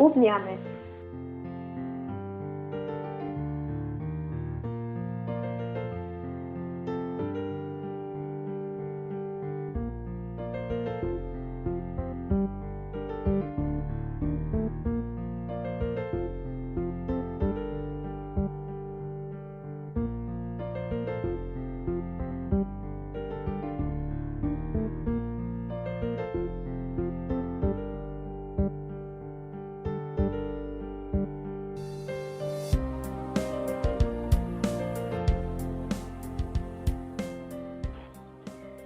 Ówniany.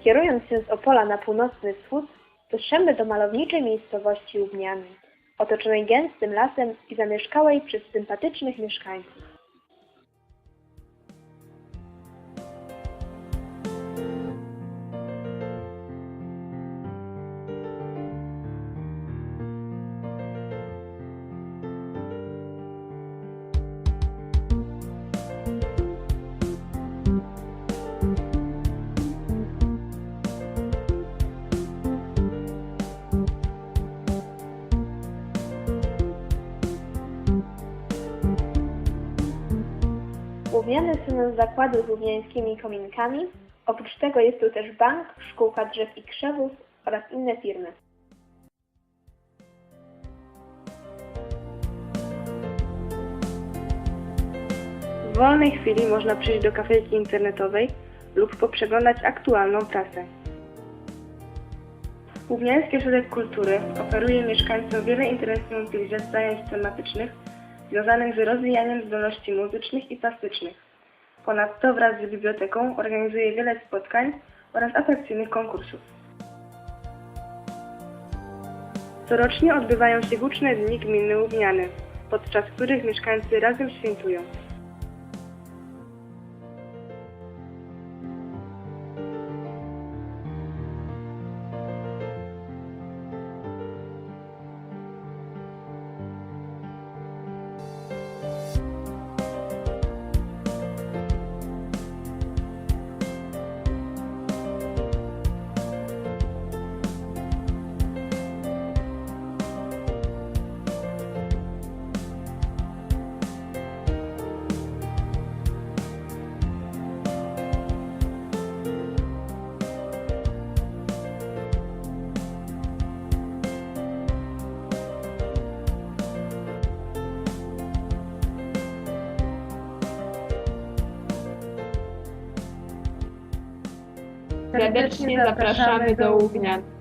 Kierując się z Opola na północny wschód, dotrzemy do malowniczej miejscowości Ówniany, otoczonej gęstym lasem i zamieszkałej przez sympatycznych mieszkańców. Ówniane są zakłady z ówniańskimi kominkami. Oprócz tego jest tu też bank, szkółka drzew i krzewów oraz inne firmy. W wolnej chwili można przyjść do kafejki internetowej lub poprzeglądać aktualną prasę. Ówniański Ośrodek Kultury oferuje mieszkańcom wiele interesujących zajęć tematycznych związanych z rozwijaniem zdolności muzycznych i plastycznych. Ponadto wraz z biblioteką organizuje wiele spotkań oraz atrakcyjnych konkursów. Corocznie odbywają się huczne dni gminy Ówniany, podczas których mieszkańcy razem świętują. Serdecznie zapraszamy do Ównian.